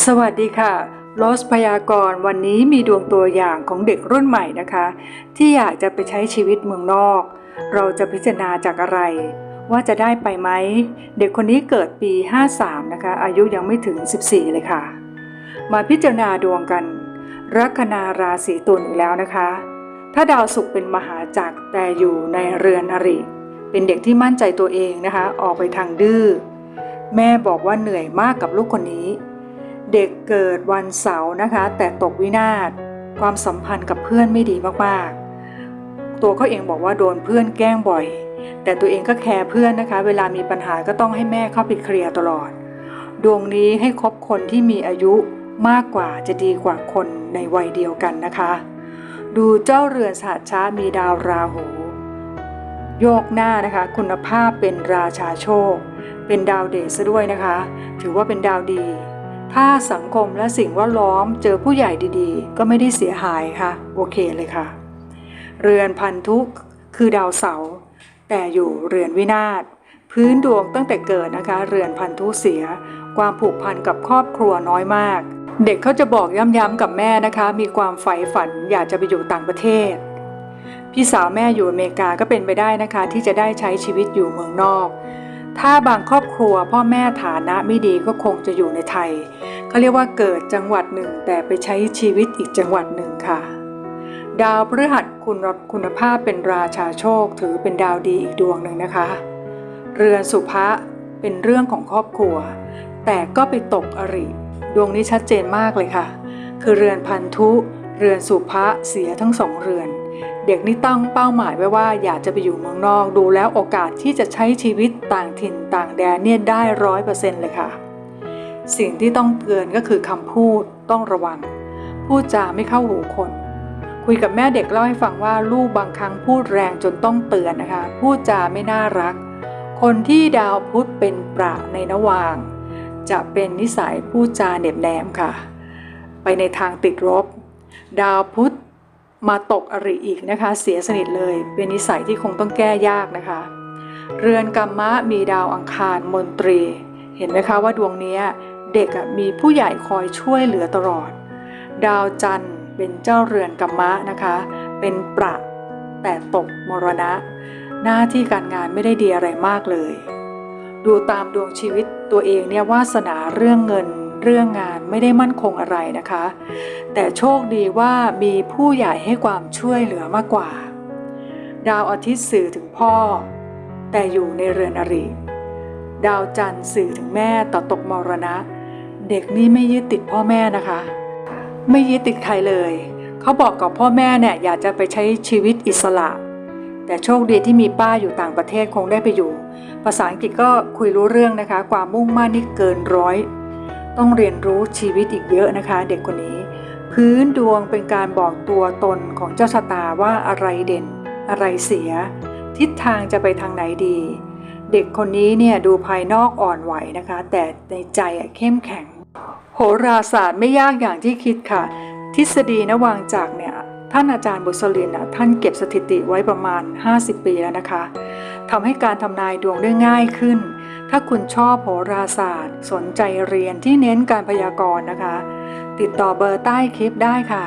สวัสดีค่ะโรสพยากรวันนี้มีดวงตัวอย่างของเด็กรุ่นใหม่นะคะ ที่อยากจะไปใช้ชีวิตเมืองนอก เราจะพิจารณาจากอะไร ว่าจะได้ไปไหม เด็กคนนี้เกิดปี 53 นะคะ อายุยังไม่ถึง 14 เลยค่ะ มาพิจารณาดวงกันลัคนาราศีตุลแล้วนะคะ ถ้าดาวศุกร์เป็นมหาจักรแต่อยู่ในเรือนอริ เป็นเด็กที่มั่นใจตัวเองนะคะ ออกไปทางดื้อ แม่บอกว่าเหนื่อยมากกับลูกคนนี้ เด็กเกิดวันเสาร์นะคะ แต่ตกวินาศความสัมพันธ์กับเพื่อนไม่ดีมากๆ ตัวเขาเองบอกว่าโดนเพื่อนแกล้งบ่อย แต่ตัวเองก็แคร์เพื่อนนะคะ เวลามีปัญหาก็ต้องให้แม่เข้าไปเคลียร์ตลอด ดวงนี้ให้คบคนที่มีอายุมากกว่าจะดีกว่าคนในวัยเดียวกันนะคะ ดูเจ้าเรือนสหัชามีดาวราหู โยกหน้านะคะ คุณภาพเป็นราชาโชค เป็นดาวเดชซะด้วยนะคะ ถือว่าเป็นดาวดี ถ้าสังคมและสิ่งแวดล้อมเจอผู้ใหญ่ดีๆ ก็ไม่ได้เสียหายค่ะ โอเคเลยค่ะ เรือนพันธุคือดาวเสาร์แต่อยู่เรือนวินาศพื้นดวงตั้งแต่เกิดนะคะ เรือนพันธุเสีย ความผูกพันกับครอบครัวน้อยมาก เด็กเขาจะบอกย้ำๆกับแม่นะคะ มีความใฝ่ฝันอยากจะไปอยู่ต่างประเทศ พี่สาวแม่อยู่อเมริกาก็เป็นไปได้นะคะ ที่จะได้ใช้ชีวิตอยู่เมืองนอก ถ้าบางครอบครัวพ่อแม่ฐานะไม่ดีก็คงจะอยู่ในไทยเขาเรียกว่าเกิดจังหวัดหนึ่ง แต่ไปใช้ชีวิตอีกจังหวัดหนึ่งค่ะ ดาวพฤหัสคุณคุณภาพเป็นราชาโชคถือเป็นดาวดีอีกดวงหนึ่งนะคะ เรือนสุภะเป็นเรื่องของครอบครัว แต่ก็ไปตกอริ ดวงนี้ชัดเจนมากเลยค่ะ คือเรือนพันธุ เรือนสุภะเสียทั้งสองเรือน เด็กนี่ตั้งเป้าหมายไว้ว่าอยากจะไปอยู่เมืองนอกดูแล้วโอกาสที่จะใช้ชีวิตต่างถิ่นต่างแดนเนี่ยได้ร้อยเปอร์เซ็นต์เลยค่ะ สิ่งที่ต้องเตือนก็คือคำพูดต้องระวัง พูดจาไม่เข้าหูคน คุยกับแม่เด็กเล่าให้ฟังว่าลูกบางครั้งพูดแรงจนต้องเตือนนะคะ พูดจาไม่น่ารัก คนที่ดาวพุธเป็นประในนวาง จะเป็นนิสัยพูดจาเหน็บแนมค่ะ ไปในทางติดลบดาวพุธ มาตกอริอีกนะคะ เสียสนิทเลยเป็นนิสัยที่คงต้องแก้ยากนะคะ เรือนกรรมะมีดาวอังคารมนตรี เห็นไหมคะว่าดวงนี้เด็กอะมีผู้ใหญ่คอยช่วยเหลือตลอด ดาวจันทร์เป็นเจ้าเรือนกรรมะนะคะ เป็นประแต่ตกมรณะ หน้าที่การงานไม่ได้ดีอะไรมากเลย ดูตามดวงชีวิตตัวเองเนี่ยวาสนาเรื่องเงิน เรื่องงานไม่ได้มั่นคงอะไรนะคะ แต่โชคดีว่ามีผู้ใหญ่ให้ความช่วยเหลือมากกว่า ดาวอาทิตย์สื่อถึงพ่อ แต่อยู่ในเรือนอริ ดาวจันทร์สื่อถึงแม่ต่อตกมรณะ เด็กนี่ไม่ยึดติดพ่อแม่นะคะ ไม่ยึดติดใครเลย เขาบอกกับพ่อแม่เนี่ยอยากจะไปใช้ชีวิตอิสระแต่โชคดีที่มีป้าอยู่ต่างประเทศคงได้ไปอยู่ ภาษาอังกฤษก็คุยรู้เรื่องนะคะ ความมุ่งมั่นนี่เกินร้อย ต้องเรียนรู้ชีวิตอีกเยอะนะคะ เด็กคนนี้ พื้นดวงเป็นการบอกตัวตนของเจ้าชะตาว่าอะไรเด่น อะไรเสีย ทิศทางจะไปทางไหนดี เด็กคนนี้เนี่ยดูภายนอกอ่อนไหวนะคะ แต่ในใจอะเข้มแข็ง โหราศาสตร์ไม่ยากอย่างที่คิดค่ะ ทฤษฎีนวางจากเนี่ยท่านอาจารย์บุษลินน่ะท่านเก็บสถิติไว้ประมาณ 50 ปีแล้วนะคะทำให้การทำนายดวงได้ง่ายขึ้น ถ้าคุณชอบโหราศาสตร์ สนใจเรียนที่เน้นการพยากรณ์นะคะ ติดต่อเบอร์ใต้คลิปได้ค่ะ